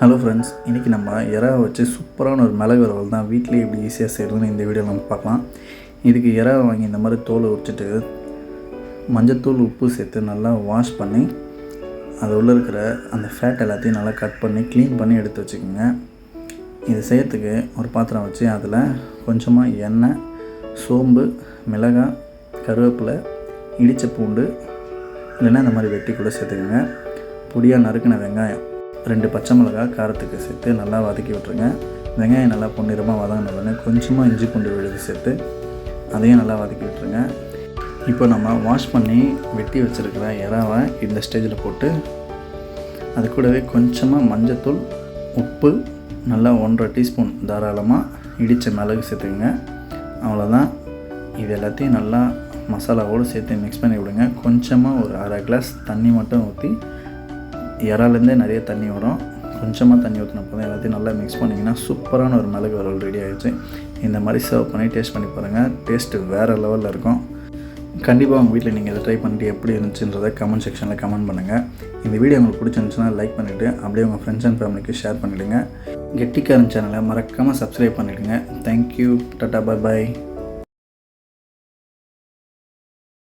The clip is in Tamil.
ஹலோ ஃப்ரெண்ட்ஸ் இன்றைக்கி நம்ம இறாவை வச்சு சூப்பரான ஒரு மிளகு வரவல் தான் வீட்டிலேயே எப்படி ஈஸியாக செய்கிறதுன்னு இந்த வீடியோவில் நம்ம பார்க்கலாம். இதுக்கு இறா வாங்கி இந்த மாதிரி தோலை உரிச்சிட்டு மஞ்சத்தூள் உப்பு சேர்த்து நல்லா வாஷ் பண்ணி அது உள்ளே இருக்கிற அந்த ஃபேட் எல்லாத்தையும் நல்லா கட் பண்ணி க்ளீன் பண்ணி எடுத்து வச்சுக்கோங்க. இது செய்யறதுக்கு ஒரு பாத்திரம் வச்சு அதில் கொஞ்சமாக எண்ணெய் சோம்பு மிளகாய் கருவேப்பிலை இடித்த பூண்டு இல்லைன்னா இந்த மாதிரி வெட்டி கூட சேர்த்துக்கோங்க. பொடியாக நறுக்கின வெங்காயம். ரெண்டு பச்சை மிளகாய் காரத்துக்கு சேர்த்து நல்லா வதக்கி விட்டுருங்க. வெங்காயம் நல்லா பொன்னிறமாக வதங்கின உடனே கொஞ்சமாக இஞ்சி பூண்டு விழுது சேர்த்து அதையும் நல்லா வதக்கி விட்டுருங்க. இப்போ நம்ம வாஷ் பண்ணி வெட்டி வச்சுருக்கிற இறாவை இந்த ஸ்டேஜில் போட்டு அது கூடவே கொஞ்சமாக மஞ்சத்தூள் உப்பு நல்லா ஒன்றரை டீஸ்பூன் தாராளமாக இடித்த மிளகு சேர்த்துக்கோங்க. அவ்வளோதான் இது எல்லாத்தையும் நல்லா மசாலாவோடு சேர்த்து மிக்ஸ் பண்ணி விடுங்க. கொஞ்சமாக ஒரு அரை கிளாஸ் தண்ணி மட்டும் ஊற்றி இறாலேருந்தே நிறைய தண்ணி வரும். கொஞ்சமாக தண்ணி ஊற்றினப்போ தான் எல்லாத்தையும் நல்லா மிக்ஸ் பண்ணிங்கன்னா சூப்பரான ஒரு மிளகு வறுவல் ரெடி ஆகிடுச்சு இந்த மாதிரி சர்வ் பண்ணி டேஸ்ட் பண்ணி பாருங்கள் டேஸ்ட்டு வேறு லெவலில் இருக்கும். கண்டிப்பாக உங்கள் வீட்டில் நீங்கள் இதை ட்ரை பண்ணிட்டு எப்படி இருந்துச்சுன்றதை கமெண்ட் செக்ஷனில் கமெண்ட் பண்ணுங்கள் இந்த வீடியோ உங்களுக்கு பிடிச்சிருந்துச்சுன்னா லைக் பண்ணிவிட்டு அப்படியே உங்கள் ஃப்ரெண்ட்ஸ் அண்ட் ஃபேமிலிக்கு ஷேர் பண்ணிவிடுங்க கெட்டிக்காரன் சேனலை மறக்காமல் சப்ஸ்கிரைப் பண்ணிவிடுங்க தேங்க்யூ டாட்டா பாய் பாய்